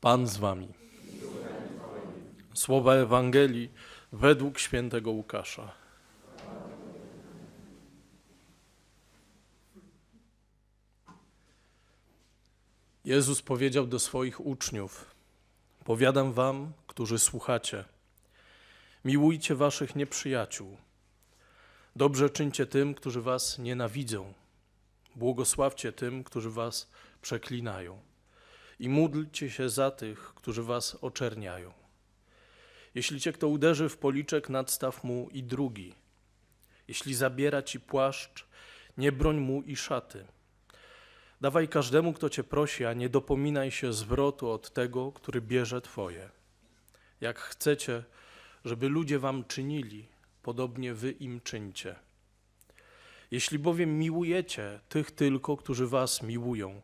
Pan z wami. Słowa Ewangelii według świętego Łukasza. Jezus powiedział do swoich uczniów: Powiadam wam, którzy słuchacie, miłujcie waszych nieprzyjaciół. Dobrze czyńcie tym, którzy was nienawidzą. Błogosławcie tym, którzy was przeklinają. I módlcie się za tych, którzy was oczerniają. Jeśli cię kto uderzy w policzek, nadstaw mu i drugi. Jeśli zabiera ci płaszcz, nie broń mu i szaty. Dawaj każdemu, kto cię prosi, a nie dopominaj się zwrotu od tego, który bierze twoje. Jak chcecie, żeby ludzie wam czynili, podobnie wy im czyńcie. Jeśli bowiem miłujecie tych tylko, którzy was miłują,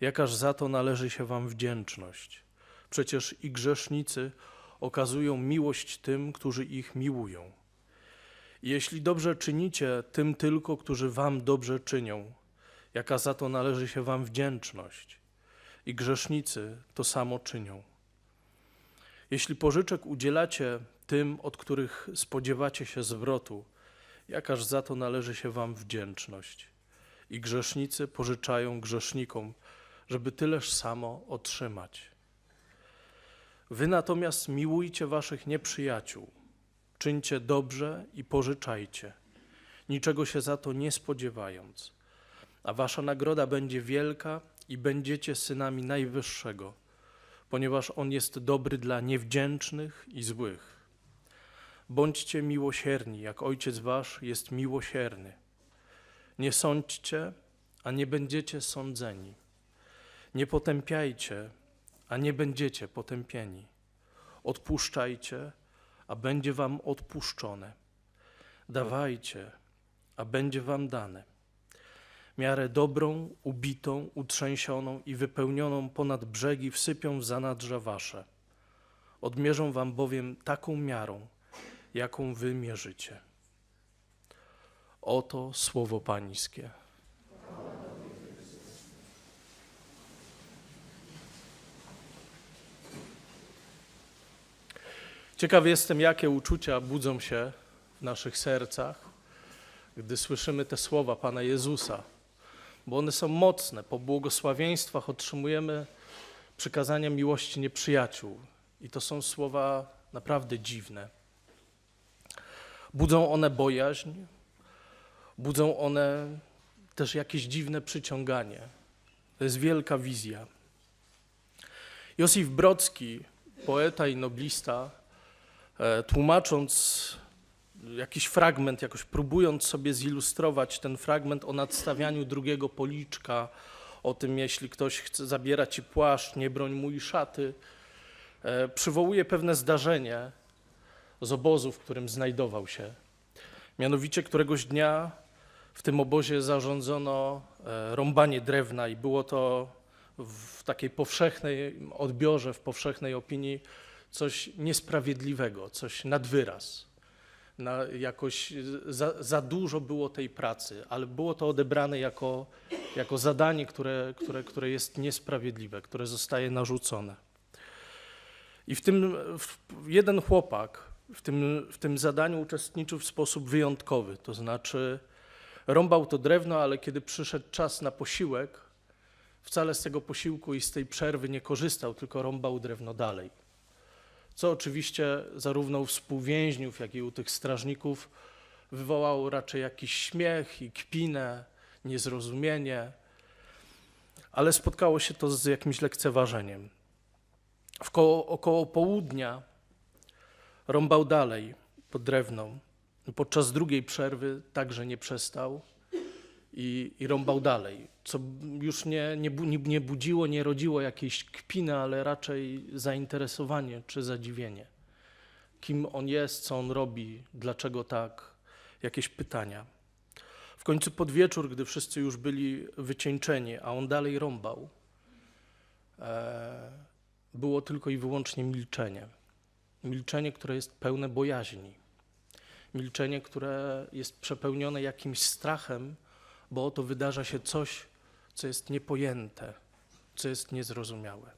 jakaż za to należy się wam wdzięczność? Przecież i grzesznicy okazują miłość tym, którzy ich miłują. Jeśli dobrze czynicie tym tylko, którzy wam dobrze czynią, jaka za to należy się wam wdzięczność? I grzesznicy to samo czynią. Jeśli pożyczek udzielacie tym, od których spodziewacie się zwrotu, jakaż za to należy się wam wdzięczność? I grzesznicy pożyczają grzesznikom, żeby tyleż samo otrzymać. Wy natomiast miłujcie waszych nieprzyjaciół, czyńcie dobrze i pożyczajcie, niczego się za to nie spodziewając, a wasza nagroda będzie wielka i będziecie synami Najwyższego, ponieważ On jest dobry dla niewdzięcznych i złych. Bądźcie miłosierni, jak Ojciec Wasz jest miłosierny. Nie sądźcie, a nie będziecie sądzeni. Nie potępiajcie, a nie będziecie potępieni. Odpuszczajcie, a będzie wam odpuszczone. Dawajcie, a będzie wam dane. Miarę dobrą, ubitą, utrzęsioną i wypełnioną ponad brzegi wsypią w zanadrza wasze. Odmierzą wam bowiem taką miarą, jaką wy mierzycie. Oto słowo Pańskie. Ciekaw jestem, jakie uczucia budzą się w naszych sercach, gdy słyszymy te słowa Pana Jezusa, bo one są mocne. Po błogosławieństwach otrzymujemy przykazania miłości nieprzyjaciół, i to są słowa naprawdę dziwne. Budzą one bojaźń, budzą one też jakieś dziwne przyciąganie. To jest wielka wizja. Józef Brocki, poeta i noblista, tłumacząc jakiś fragment, jakoś próbując sobie zilustrować ten fragment o nadstawianiu drugiego policzka, o tym, jeśli ktoś chce zabierać ci płaszcz, nie broń mu i szaty, e, przywołuje pewne zdarzenie z obozu, w którym znajdował się. Mianowicie któregoś dnia w tym obozie zarządzono e, rąbanie drewna i było to w takiej powszechnej odbiorze, w powszechnej opinii coś niesprawiedliwego, coś nad wyraz. Na, jakoś za, za dużo było tej pracy, ale było to odebrane jako, jako zadanie, które, które, które jest niesprawiedliwe, które zostaje narzucone. I w tym w, jeden chłopak w tym, w tym zadaniu uczestniczył w sposób wyjątkowy, to znaczy rąbał to drewno, ale kiedy przyszedł czas na posiłek, wcale z tego posiłku i z tej przerwy nie korzystał, tylko rąbał drewno dalej. Co oczywiście zarówno u współwięźniów, jak i u tych strażników wywołało raczej jakiś śmiech i kpinę, niezrozumienie, ale spotkało się to z jakimś lekceważeniem. W koło, około południa rąbał dalej pod drewną. Podczas drugiej przerwy także nie przestał i, i rąbał dalej, co już nie, nie, nie budziło, nie rodziło jakiejś kpiny, ale raczej zainteresowanie czy zadziwienie. Kim on jest, co on robi, dlaczego tak, jakieś pytania. W końcu pod wieczór, gdy wszyscy już byli wycieńczeni, a on dalej rąbał, e, było tylko i wyłącznie milczenie. Milczenie, które jest pełne bojaźni. Milczenie, które jest przepełnione jakimś strachem, bo oto wydarza się coś, co jest niepojęte, co jest niezrozumiałe.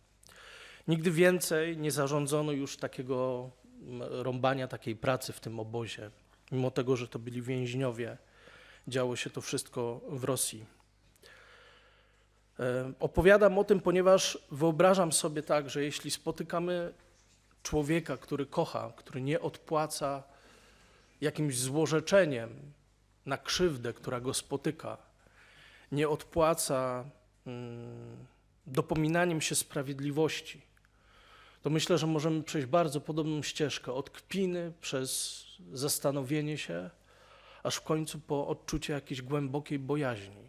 Nigdy więcej nie zarządzono już takiego mm, rąbania takiej pracy w tym obozie. Mimo tego, że to byli więźniowie, działo się to wszystko w Rosji. E, Opowiadam o tym, ponieważ wyobrażam sobie tak, że jeśli spotykamy człowieka, który kocha, który nie odpłaca jakimś złorzeczeniem na krzywdę, która go spotyka, nie odpłaca mm, dopominaniem się sprawiedliwości, to myślę, że możemy przejść bardzo podobną ścieżkę od kpiny przez zastanowienie się, aż w końcu po odczucie jakiejś głębokiej bojaźni.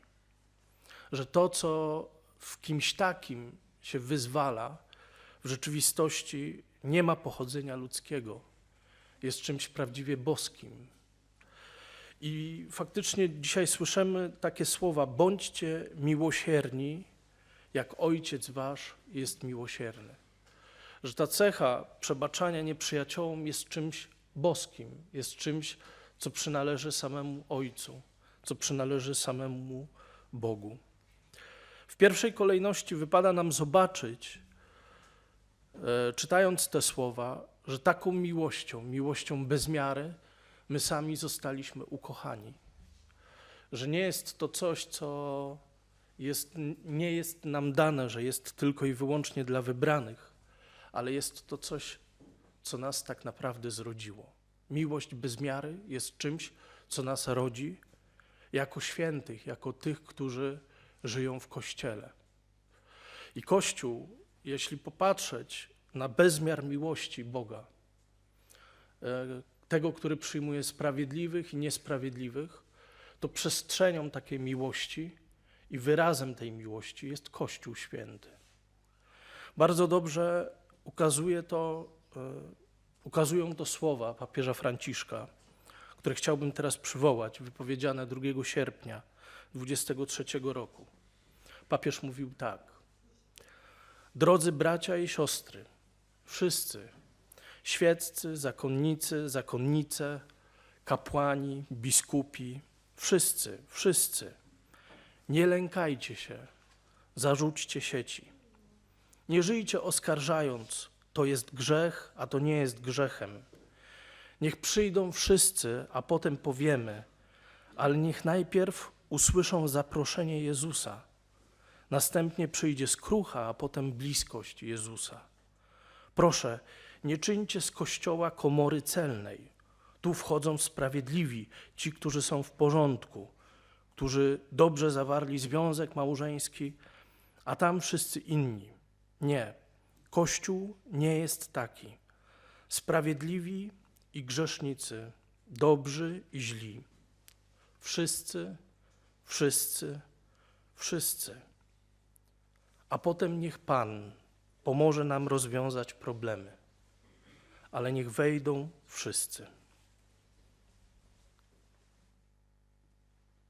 Że to, co w kimś takim się wyzwala, w rzeczywistości nie ma pochodzenia ludzkiego, jest czymś prawdziwie boskim. I faktycznie dzisiaj słyszymy takie słowa: bądźcie miłosierni, jak Ojciec Wasz jest miłosierny. Że ta cecha przebaczania nieprzyjaciołom jest czymś boskim, jest czymś, co przynależy samemu Ojcu, co przynależy samemu Bogu. W pierwszej kolejności wypada nam zobaczyć, e, czytając te słowa, że taką miłością, miłością bez miary, my sami zostaliśmy ukochani. Że nie jest to coś, co jest, nie jest nam dane, że jest tylko i wyłącznie dla wybranych, ale jest to coś, co nas tak naprawdę zrodziło. Miłość bez miary jest czymś, co nas rodzi jako świętych, jako tych, którzy żyją w Kościele. I Kościół, jeśli popatrzeć na bezmiar miłości Boga, e, tego, który przyjmuje sprawiedliwych i niesprawiedliwych, to przestrzenią takiej miłości i wyrazem tej miłości jest Kościół Święty. Bardzo dobrze ukazuje to, e, ukazują to słowa papieża Franciszka, które chciałbym teraz przywołać, wypowiedziane 2 sierpnia 23 roku. Papież mówił tak: Drodzy bracia i siostry, wszyscy, świeccy, zakonnicy, zakonnice, kapłani, biskupi, wszyscy, wszyscy, nie lękajcie się, zarzućcie sieci. Nie żyjcie oskarżając, to jest grzech, a to nie jest grzechem. Niech przyjdą wszyscy, a potem powiemy, ale niech najpierw usłyszą zaproszenie Jezusa. Następnie przyjdzie skrucha, a potem bliskość Jezusa. Proszę, nie czyńcie z kościoła komory celnej. Tu wchodzą sprawiedliwi, ci, którzy są w porządku, którzy dobrze zawarli związek małżeński, a tam wszyscy inni. Nie, Kościół nie jest taki. Sprawiedliwi i grzesznicy, dobrzy i źli. Wszyscy, wszyscy, wszyscy. A potem niech Pan pomoże nam rozwiązać problemy, ale niech wejdą wszyscy.